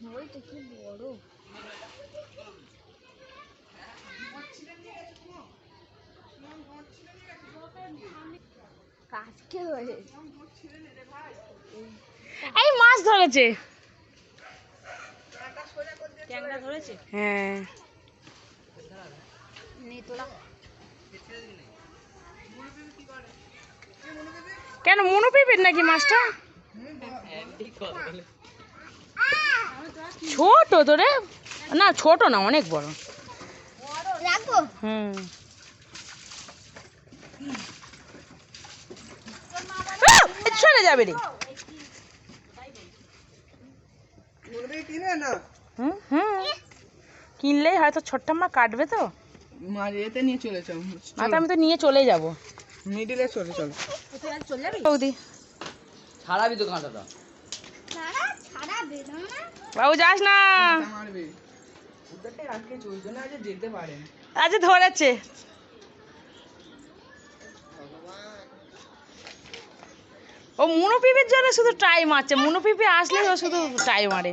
ওইটা কি বড়? কাজকে হয়ে এই মাছ ধরেছে। ট্যাংরা ধরেছে? হ্যাঁ। নে তোরা কেন মনু পেপের নাকি মাছটা? ছোট তো রে। না ছোট না অনেক বড়। হুম। চলে যাবে রে। হুম হুম। কিনলেই হয়তো ছোট্ট মা কাটবে তো। নিয়ে চলে মাথা আমি তো নিয়ে চলে যাব। মিডিলে চলে চল চলে। যাবি ছাড়াবি তো। কাঁটাটা বেদানা বাবু যাস না। আজকে আজ ধরেছে। ও মুনো পিপির জন্য শুধু টাই মারছে। মুনো পিপি আসলে ও শুধু টাই মারে।